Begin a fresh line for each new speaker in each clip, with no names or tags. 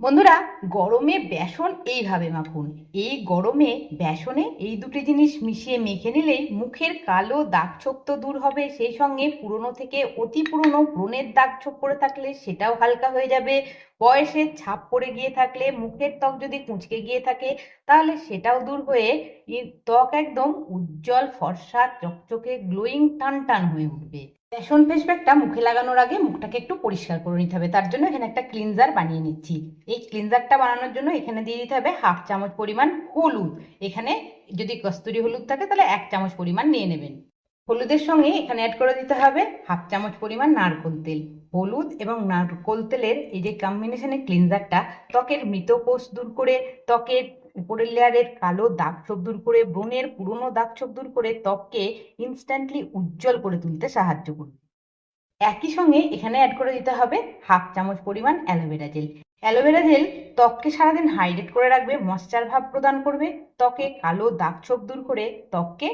বন্ধুরা, গরমে বেসন এইভাবে মাখুন। এই গরমে বেসনে এই দুটি জিনিস মিশিয়ে মেখে নিলেই মুখের কালো দাগ ছোপ তো দূর হবে। সেই সঙ্গে পুরনো থেকে অতি পুরনো ব্রণের দাগ ছোপ পড়ে থাকলে সেটাও হালকা হয়ে যাবে। বয়সের ছাপ পড়ে গিয়ে থাকলে মুখের ত্বক যদি কুঁচকে গিয়ে থাকে, তাহলে সেটাও দূর হয়ে ত্বক একদম উজ্জ্বল ফর্সা চকচকে গ্লোয়িং টান টান হয়ে উঠবে। বেসন ফেস প্যাকটা মুখে লাগানোর আগে মুখটাকে একটু পরিষ্কার করে নিতে হবে। তার জন্য এখানে একটা ক্লিনজার বানিয়ে নিচ্ছি। এই ক্লিনজারটা বানানোর জন্য এখানে দিয়ে দিতে হবে হাফ চামচ পরিমাণ হলুদ। এখানে যদি কস্তুরি হলুদ থাকে তাহলে এক চামচ পরিমাণ নিয়ে নেবেন। হলুদের সঙ্গে এখানে অ্যাড করে দিতে হবে হাফ চামচ পরিমাণ নারকোল তেল। হলুদ এবং নারকোল তেলের এই যে কম্বিনেশনের ক্লিনজারটা ত্বকের মৃত কোষ দূর করে, ত্বকের উপরের লেয়ারের কালো দাগ ছোপ দূর করে, ব্রণের পুরনো দাগ ছোপ দূর করে ত্বককে ইনস্ট্যান্টলি উজ্জ্বল করে তুলতে সাহায্য করবে। একই সঙ্গে এখানে অ্যাড করে দিতে হবে হাফ চামচ পরিমাণ অ্যালোভেরা জেল। অ্যালোভেরা জেল ত্বককে সারাদিন হাইড্রেট করে রাখবে ময়শ্চার ভাব প্রদান করবে, ত্বকে কালো দাগ ছোপ দূর করে ত্বককে,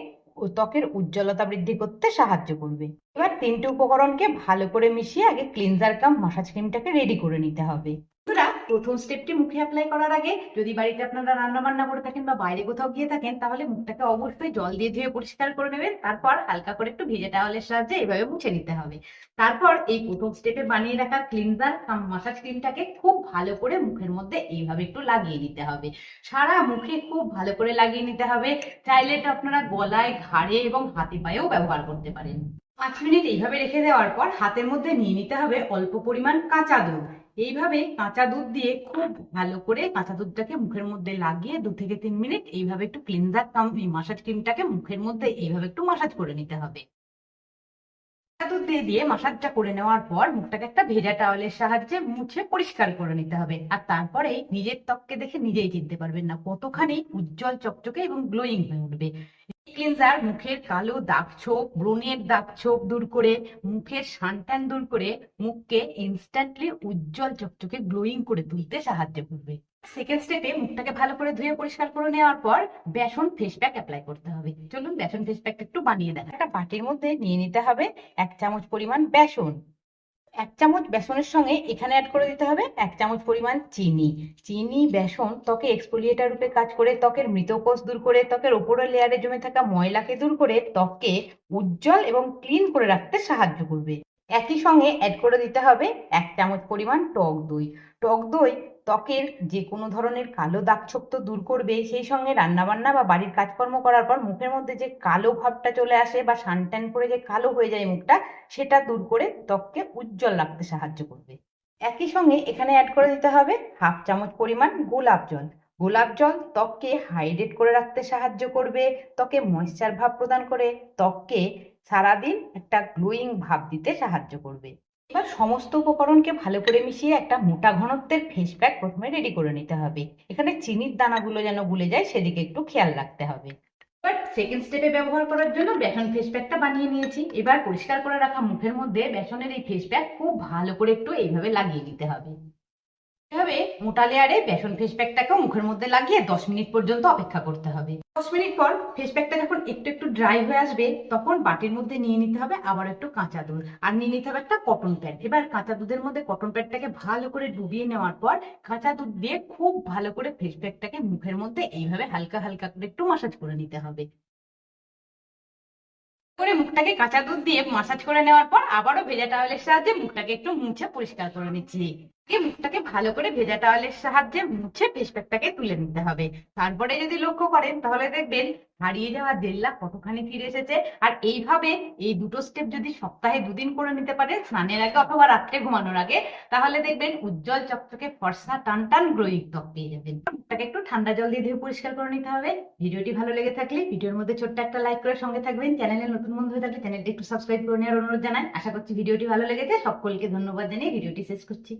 ত্বকের উজ্জ্বলতা বৃদ্ধি করতে সাহায্য করবে। এবার তিনটে উপকরণকে ভালো করে মিশিয়ে আগে ক্লিনজার কাম মাসাজ ক্রিমটাকে রেডি করে নিতে হবে। প্রথম স্টেপটি মুখে অ্যাপ্লাই করার আগে যদি বাড়িতে আপনারা রান্না বান্না করে থাকেন বা বাইরে কোথাও গিয়ে থাকেন, তাহলে মুখটাকে অবশ্যই জল দিয়ে ধুয়ে পরিষ্কার করে নেবেন। তারপর হালকা করে একটু ভেজে টাওয়ালের সাহায্যে এইভাবে মুছে নিতে হবে। তারপর এই প্রথম স্টেপে বানিয়ে রাখা ক্লিনজার কাম মাসাজ ক্রিমটাকে খুব ভালো করে মুখের মধ্যে এইভাবে একটু লাগিয়ে নিতে হবে। সারা মুখে খুব ভালো করে লাগিয়ে নিতে হবে। চাইলে এটা আপনারা গলায়, ঘাড়ে এবং হাতে পায়েও ব্যবহার করতে পারেন। পাঁচ মিনিট এইভাবে রেখে দেওয়ার পর হাতের মধ্যে নিয়ে নিতে হবে অল্প পরিমাণ কাঁচা দুধ। এইভাবে কাঁচা দুধ দিয়ে খুব ভালো করে কাঁচা দুধটাকে মুখের মধ্যে লাগিয়ে দু থেকে তিন মিনিট এইভাবে একটু ক্লিনজার কাম এই মাসাজ ক্রিমটাকে মুখের মধ্যে এইভাবে একটু মাসাজ করে নিতে হবে। কাঁচা দুধ দিয়ে দিয়ে মাসাজটা করে নেওয়ার পর মুখটাকে একটা ভেজা টাওয়ালের সাহায্যে মুছে পরিষ্কার করে নিতে হবে। আর তারপরে নিজের ত্বককে দেখে নিজেই চিনতে পারবেন না কতখানি উজ্জ্বল চকচকে এবং গ্লোয়িং হয়ে উঠবে। ক্লিনজার মুখের কালো দাগ ছোপ, ব্রণের দাগ ছোপ দূর করে, মুখের সানটান দূর করে, মুখকে ইনস্ট্যান্টলি উজ্জ্বল চকচকে গ্লোয়িং করে তুলতে সাহায্য করবে। সেকেন্ড স্টেপে মুখটাকে ভালো করে ধুয়ে পরিষ্কার করে নেওয়ার পর বেসন ফেস প্যাক অ্যাপ্লাই করতে হবে। চলুন বেসন ফেস প্যাকটা একটু বানিয়ে দেখা একটা বাটির মধ্যে নিয়ে নিতে হবে এক চামচ পরিমাণ বেসন। এক চামচ বেসনের সঙ্গে এখানে অ্যাড করে দিতে হবে এক চামচ পরিমাণ চিনি। চিনি, বেসন, ত্বকে এক্সফোলিয়েটার রূপে কাজ করে, ত্বকের মৃত কোষ দূর করে, ত্বকের ওপরের লেয়ারে জমে থাকা ময়লাকে দূর করে, ত্বককে উজ্জ্বল এবং ক্লিন করে রাখতে সাহায্য করবে। একই সঙ্গে অ্যাড করে দিতে হবে এক চামচ পরিমাণ টক দই। টক দই ত্বকের যে কোনো ধরনের কালো দাগ ছোপ তো দূর করবে, সেই সঙ্গে রান্নাবান্না বা বাড়ির কাজকর্ম করার পর মুখের মধ্যে যে কালো ভাবটা চলে আসে বা সানট্যান করে যে কালো হয়ে যায় মুখটা, সেটা দূর করে ত্বককে উজ্জ্বল রাখতে সাহায্য করবে। একই সঙ্গে এখানে অ্যাড করে দিতে হবে হাফ চামচ পরিমাণ গোলাপ জল। গোলাপ জল ত্বককে হাইড্রেট করে রাখতে সাহায্য করবে, ত্বকে ময়েশ্চার ভাব প্রদান করে, ত্বককে সারাদিন একটা গ্লোয়িং ভাব দিতে সাহায্য করবে। এবার সমস্ত উপকরণকে ভালো করে মিশিয়ে একটা মোটা ঘনত্বের ফেস প্যাক প্রথমে রেডি করে নিতে হবে। এখানে চিনির দানাগুলো যেন গুলে যায়, সেদিকে একটু খেয়াল রাখতে হবে। এবার সেকেন্ড স্টেপে ব্যবহার করার জন্য বেসন ফেস প্যাকটা বানিয়ে নিয়েছি। এবার পরিষ্কার করে রাখা মুখের মধ্যে বেসনের এই ফেস প্যাক খুব ভালো করে একটু এইভাবে লাগিয়ে দিতে হবে। এভাবে মোটা লেয়ারে বেসন ফেস প্যাকটাকেও মুখের মধ্যে লাগিয়ে দশ মিনিট পর্যন্ত অপেক্ষা করতে হবে। দশ মিনিট পর ফেস প্যাকটা যখন একটু একটু ড্রাই হয়ে আসবে, তখন বাটির মধ্যে নিয়ে নিতে হবে আবার একটু কাঁচা দুধ। আর নিয়ে নিতে হবে একটা কটন প্যাড এবার কাঁচা দুধের মধ্যে কটন প্যাডটাকে ভালো করে ডুবিয়ে নেওয়ার পর কাঁচা দুধ দিয়ে খুব ভালো করে ফেস প্যাকটাকে মুখের মধ্যে এইভাবে হালকা হালকা করে একটু মাসাজ করে নিতে হবে। করে মুখটাকে কাঁচা দুধ দিয়ে মাসাজ করে নেওয়ার পর আবারও ভেজা টাওয়ালের সাহায্যে মুখটাকে একটু মুছে পরিষ্কার করে নিচ্ছি। মুখটাকে ভালো করে ভেজা টাওয়ালের সাহায্যে মুছে ফেস প্যাকটাকে তুলে নিতে হবে। তারপরে যদি লক্ষ্য করেন, তাহলে দেখবেন হারিয়ে যাওয়া লাখ কতখানি ফিরে এসেছে। আর এইভাবে এই দুটো স্টেপ যদি সপ্তাহে দুদিন করে নিতে পারেন স্নানের আগে অথবা রাত্রে ঘুমানোর আগে, তাহলে দেখবেন উজ্জ্বল চকচকে ফর্সা টান টান গ্লোয়িং ত্বক পেয়ে যাবেন। মুখটাকে একটু ঠান্ডা জল দিয়ে ধুয়ে পরিষ্কার করে নিতে হবে। ভিডিওটি ভালো লেগে থাকলে ভিডিওর মধ্যে ছোট্ট একটা লাইক করে সঙ্গে থাকবেন। চ্যানেলে নতুন বন্ধু হয়ে থাকলে চ্যানেলটি একটু সাবস্ক্রাইব করে নেওয়ার অনুরোধ জানাই। আশা করছি ভিডিওটি ভালো লেগেছে। সকলকে ধন্যবাদ জানিয়ে ভিডিওটি শেষ করছি।